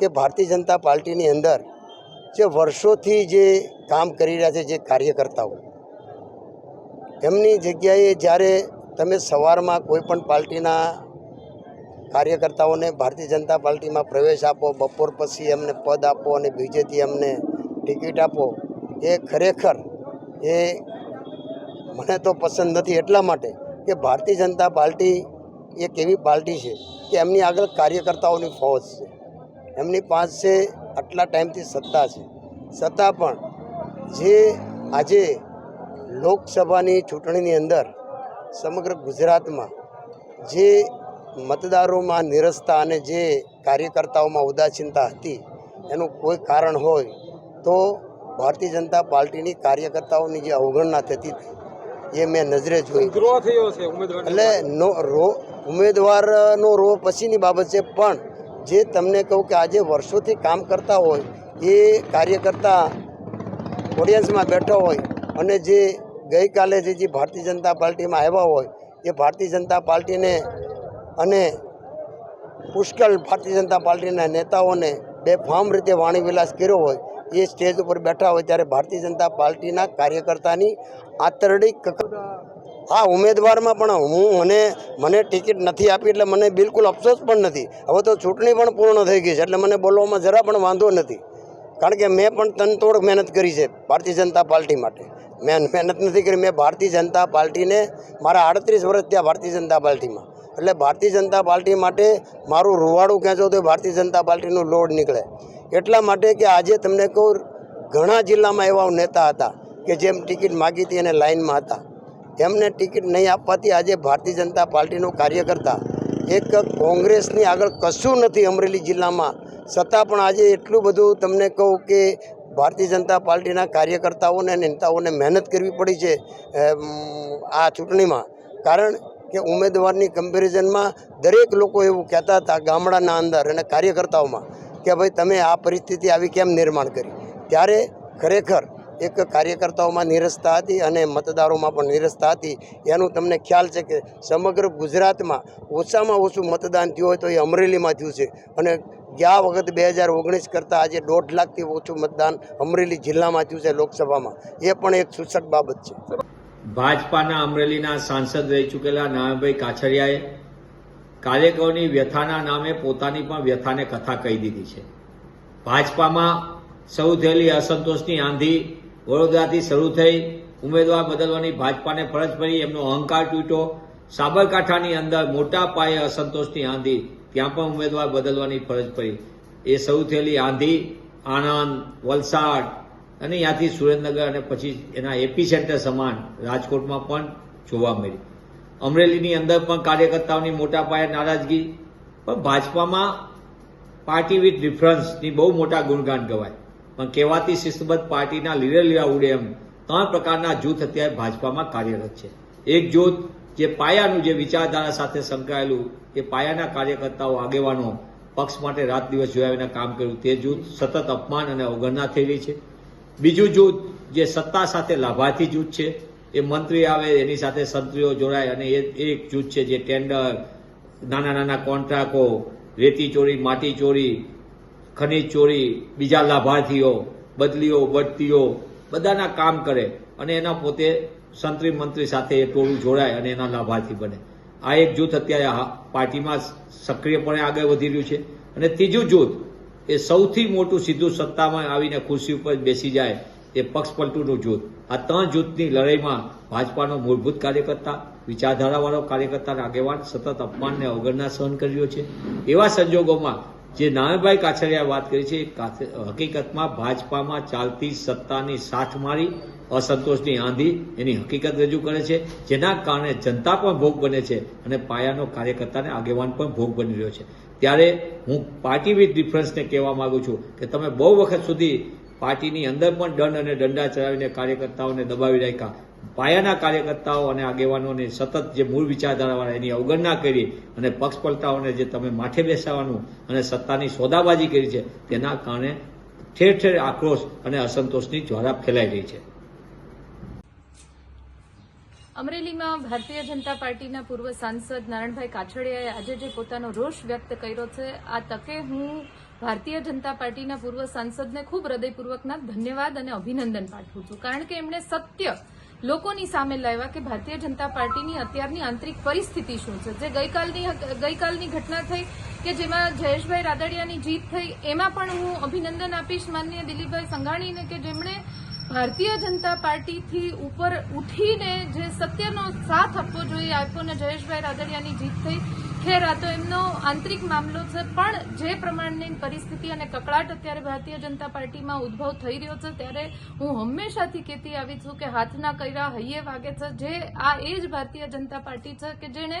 કે ભારતીય જનતા પાર્ટીની અંદર જે વર્ષોથી જે કામ કરી રહ્યા છે, જે કાર્યકર્તાઓ, એમની જગ્યાએ જ્યારે તમે સવારમાં કોઈ પણ પાર્ટીના કાર્યકર્તાઓને ભારતીય જનતા પાર્ટીમાં પ્રવેશ આપો, બપોર પછી એમને પદ આપો અને બીજેથી એમને ટિકિટ આપો, એ ખરેખર એ મને તો પસંદ નથી એટલા માટે કે ભારતીય જનતા પાર્ટી એક એવી પાર્ટી છે કે એમની આગળ કાર્યકર્તાઓની ફોજ છે. એમની પાસે આટલા ટાઈમથી સત્તા છે. સત્તા પણ જે આજે લોકસભાની ચૂંટણીની અંદર સમગ્ર ગુજરાતમાં જે મતદારોમાં નિરસતા અને જે કાર્યકર્તાઓમાં ઉદાસીનતા હતી એનું કોઈ કારણ હોય તો ભારતીય જનતા પાર્ટીની કાર્યકર્તાઓની જે અવગણના થતી હતી એ મેં નજરે જોઈ. એટલે નો રો ઉમેદવારનો રો પછીની બાબત છે પણ જે તમને કહું કે આજે વર્ષોથી કામ કરતા હોય, એ કાર્યકર્તા ઓડિયન્સમાં બેઠો હોય અને જે ગઈકાલે જે જે ભારતીય જનતા પાર્ટીમાં આવ્યા હોય, એ ભારતીય જનતા પાર્ટીને અને પુષ્કળ ભારતીય જનતા પાર્ટીના નેતાઓને બેફામ રીતે વાણી વિલાસ કર્યો હોય, એ સ્ટેજ ઉપર બેઠા હોય ત્યારે ભારતીય જનતા પાર્ટીના કાર્યકર્તાની આંતરડી હા, ઉમેદવારમાં પણ હું મને મને ટિકિટ નથી આપી એટલે મને બિલકુલ અફસોસ પણ નથી. હવે તો ચૂંટણી પણ પૂર્ણ થઈ ગઈ છે એટલે મને બોલવામાં જરા પણ વાંધો નથી. કારણ કે મેં પણ તનતોડ મહેનત કરી છે ભારતીય જનતા પાર્ટી માટે. મેં મહેનત નથી કરી, મેં ભારતીય જનતા પાર્ટીને, મારા આડત્રીસ વર્ષ થયા ભારતીય જનતા પાર્ટીમાં. એટલે ભારતીય જનતા પાર્ટી માટે મારું રૂવાડું ખેંચો તો ભારતીય જનતા પાર્ટીનું લોડ નીકળે. એટલા માટે કે આજે તમને કહું, ઘણા જિલ્લામાં એવા નેતા હતા કે જેમ ટિકિટ માગી હતી અને લાઇનમાં હતા. એમને ટિકિટ નહીં આપવાથી આજે ભારતીય જનતા પાર્ટીનો કાર્યકર્તા, એક કોંગ્રેસની આગળ કશું નથી અમરેલી જિલ્લામાં. છતાં પણ આજે એટલું બધું તમને કહું કે ભારતીય જનતા પાર્ટીના કાર્યકર્તાઓને નેતાઓને મહેનત કરવી પડી છે આ ચૂંટણીમાં. કારણ કે ઉમેદવારની કમ્પેરિઝનમાં દરેક લોકો એવું કહેતા હતા ગામડાના અંદર અને કાર્યકર્તાઓમાં કે, ભાઈ, તમે આ પરિસ્થિતિ આવી કેમ નિર્માણ કરી? ત્યારે ખરેખર એક કાર્યકર્તાઓમાં નિરસતા હતી અને મતદારોમાં પણ નિરસતા હતી. એનું તમને ખ્યાલ છે કે સમગ્ર ગુજરાતમાં ઓછામાં ઓછું મતદાન થયું હોય તો એ અમરેલીમાં થયું છે. અને ગયા વખત બે હજાર ઓગણીસ કરતાં આજે દોઢ લાખથી ઓછું મતદાન અમરેલી જિલ્લામાં થયું છે લોકસભામાં. એ પણ એક સૂચક બાબત છે. ભાજપાના અમરેલીના સાંસદ રહી ચૂકેલા નાનાભાઈ કાછડિયાએ કાર્યકરોની વ્યથાના નામે પોતાની પણ વ્યથાને કથા કહી દીધી છે. ભાજપામાં સૌ થયેલી અસંતોષની આંધી વડોદરાથી શરૂ થઈ ઉમેદવાર બદલવાની ભાજપાને ફરજ પડી, એમનો અહંકાર તૂટ્યો. સાબરકાંઠાની અંદર મોટા પાયે અસંતોષની આંધી, ત્યાં પણ ઉમેદવાર બદલવાની ફરજ પડી. એ શરૂ થયેલી આંધી, આણંદ, વલસાડ અને ત્યાંથી સુરેન્દ્રનગર અને પછી એના એપી સેન્ટર સમાન રાજકોટમાં પણ જોવા મળી અમરેલીની અંદર પણ કાર્યકર્તાઓની મોટા પાયે નારાજગી, પણ ભાજપામાં પાર્ટી વિથ ડિફરન્સની બહુ મોટા ગુણગાન ગવાય. પણ કહેવાતી શિસ્તબદ્ધ પાર્ટીના લીડર લીડા ઉડે એમ ત્રણ પ્રકારના જૂથ અત્યારે ભાજપામાં કાર્યરત છે. એક જૂથ જે પાયાનું જે વિચારધારા સાથે સંકળાયેલું, એ પાયાના કાર્યકર્તાઓ આગેવાનો પક્ષ માટે રાત દિવસ જોયા વિના કામ કર્યું. તે જૂથ સતત અપમાન અને અવગણના રહી છે. બીજું જૂથ જે સત્તા સાથે લાભાર્થી જૂથ છે, એ મંત્રી આવે એની સાથે સંત્રીઓ જોડાય અને એ એક જૂથ છે જે ટેન્ડર, નાના નાના કોન્ટ્રાકો રેતી ચોરી, માટી ચોરી ખનીજ ચોરી, બીજા લાભાર્થીઓ, બદલીઓ, બઢતીઓ, બધાના કામ કરે અને એના પોતે સંત્રી મંત્રી સાથે એ ટોળું જોડાય અને એના લાભાર્થી બને. આ એક જૂથ અત્યારે પાર્ટીમાં સક્રિયપણે આગળ વધી રહ્યું છે. અને ત્રીજું જૂથ એ સૌથી મોટું સીધું સત્તામાં આવીને ખુરશી ઉપર બેસી જાય એ પક્ષ પલટુનું જૂથ. આ ત્રણ જૂથની લડાઈમાં ભાજપાનો મૂળભૂત કાર્યકર્તા, વિચારધારાવાળો કાર્યકર્તાના આગેવાન સતત અપમાનને અવગણના સહન કરી રહ્યો છે. એવા સંજોગોમાં જે નારાયણભાઈ કાછડિયા વાત કરી છે હકીકતમાં ભાજપામાં ચાલતી સત્તાની સાથ મારી, અસંતોષની આંધી, એની હકીકત રજૂ કરે છે, જેના કારણે જનતા પણ ભોગ બને છે અને પાયાનો કાર્યકર્તાને આગેવાન પણ ભોગ બની રહ્યો છે. ત્યારે હું પાર્ટી વિથ ડિફરન્સને કહેવા માંગુ છું કે તમે બહુ વખત સુધી પાર્ટીની અંદર પણ દંડ અને દંડા ચલાવીને કાર્યકર્તાઓને દબાવી રાખ્યા. પાયાના કાર્યકર્તાઓ અને આગેવાનોને સતત જે મૂળ વિચારધારાવાળા એની અવગણના કરી અને પક્ષ જે તમે માથે બેસાવાનું અને સત્તાની સોદાબાજી કરી છે, તેના કારણે ઠેર ઠેર આક્રોશ અને અસંતોષની જ્વાળા ફેલાઈ રહી છે. અમરેલીમાં ભારતીય જનતા પાર્ટીના પૂર્વ સાંસદ નારણભાઈ કાછડિયાએ આજે જે પોતાનો રોષ વ્યક્ત કર્યો છે, આ તકે હું ભારતીય જનતા પાર્ટીના પૂર્વ સાંસદને ખૂબ હૃદયપૂર્વકના ધન્યવાદ અને અભિનંદન પાઠવું છું. કારણ કે એમણે સત્ય લોકોની સામે લાવ્યા કે ભારતીય જનતા પાર્ટીની અત્યારની આંતરિક પરિસ્થિતિ શું છે? જે ગઈકાલની ગઈકાલની ઘટના થઈ કે જેમાં જયેશભાઈ રાદડિયાની જીત થઈ, એમાં પણ હું અભિનંદન આપીશ માનનીય દિલીપભાઈ સંઘાણીને કે જેમણે ભારતીય જનતા પાર્ટીથી ઉપર ઉઠીને જે સત્યનો સાથ આપવો જોઈએ, આપ્યો ને જયેશભાઈ રાદડિયાની જીત થઈ. ખેર આ તો એમનો આંતરિક મામલો છે, પણ જે પ્રમાણની પરિસ્થિતિ અને કકળાટ અત્યારે ભારતીય જનતા પાર્ટીમાં ઉદ્ભવ થઈ રહ્યો છે, ત્યારે હું હંમેશાથી કહેતી આવી છું કે હાથના કર્યા હૈયે વાગે છે. જે આ એ જ ભારતીય જનતા પાર્ટી છે કે જેણે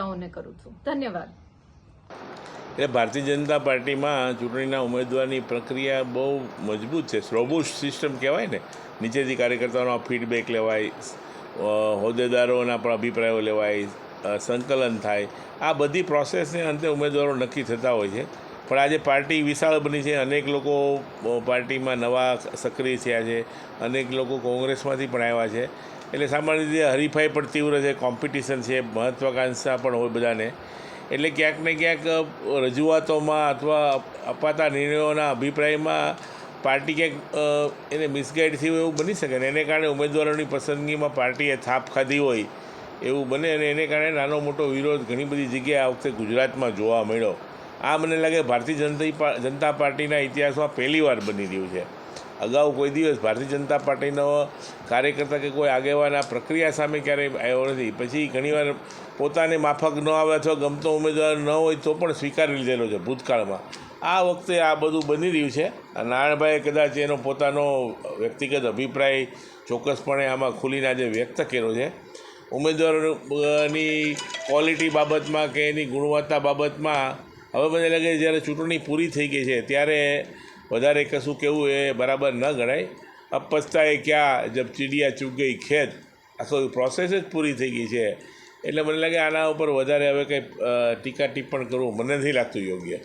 નેતાઓને કરું છું. ધન્યવાદ. એટલે ભારતીય જનતા પાર્ટીમાં ચૂંટણીના ઉમેદવારની પ્રક્રિયા બહુ મજબૂત છે. રોબુસ્ટ સિસ્ટમ કહેવાય ને. નીચેથી કાર્યકર્તાઓનો ફીડબેક લેવાય હોદ્દેદારોના પણ અભિપ્રાયો લેવાય સંકલન થાય. આ બધી પ્રોસેસને અંતે ઉમેદવારો નક્કી થતા હોય છે. પણ આજે પાર્ટી વિશાળ બની છે. અનેક લોકો પાર્ટીમાં નવા સક્રિય થયા છે. અનેક લોકો કોંગ્રેસમાંથી પણ આવ્યા છે. એટલે સામાન્ય રીતે હરીફાઈ પણ તીવ્ર છે કોમ્પિટિશન છે, મહત્વાકાંક્ષા પણ હોય બધાને. એટલે ક્યાંક ને ક્યાંક રજૂઆતોમાં અથવા અપાતા નિર્ણયોના અભિપ્રાયમાં પાર્ટી ક્યાંક એને મિસગાઈડ થયું એવું બની શકે ને? એને કારણે ઉમેદવારોની પસંદગીમાં પાર્ટીએ થાપ ખાધી હોય એવું બને અને એને કારણે નાનો મોટો વિરોધ ઘણી બધી જગ્યાએ આ વખતે ગુજરાતમાં જોવા મળ્યો. આ મને લાગે ભારતીય જનતા જનતા પાર્ટીના ઇતિહાસમાં પહેલીવાર બની રહ્યું છે. અગાઉ કોઈ દિવસ ભારતીય જનતા પાર્ટીનો કાર્યકર્તા કે કોઈ આગેવાન આ પ્રક્રિયા સામે ક્યારેય આવ્યો નથી. પછી ઘણીવાર પોતાને માફક ન આવે અથવા ગમતો ઉમેદવાર ન હોય તો પણ સ્વીકારી લીધેલો છે ભૂતકાળમાં. આ વખતે આ બધું બની રહ્યું છે નારાયણભાઈએ કદાચ એનો પોતાનો વ્યક્તિગત અભિપ્રાય ચોક્કસપણે આમાં ખુલીને આજે વ્યક્ત કર્યો છે. ઉમેદવારોની ક્વોલિટી બાબતમાં કે એની ગુણવત્તા બાબતમાં હવે મને લાગે જ્યારે ચૂંટણી પૂરી થઈ ગઈ છે, ત્યારે વધારે કશું કહેવું એ બરાબર ન ગણાય. અબ એ ક્યાં જબ ચીડિયા ચૂક ગઈ ખેત. આખો પ્રોસેસ જ પૂરી થઈ ગઈ છે. એટલે મને લાગે આના ઉપર વધારે હવે કંઈ ટીકા ટિપ્પણ કરવું મને નથી લાગતું યોગ્ય.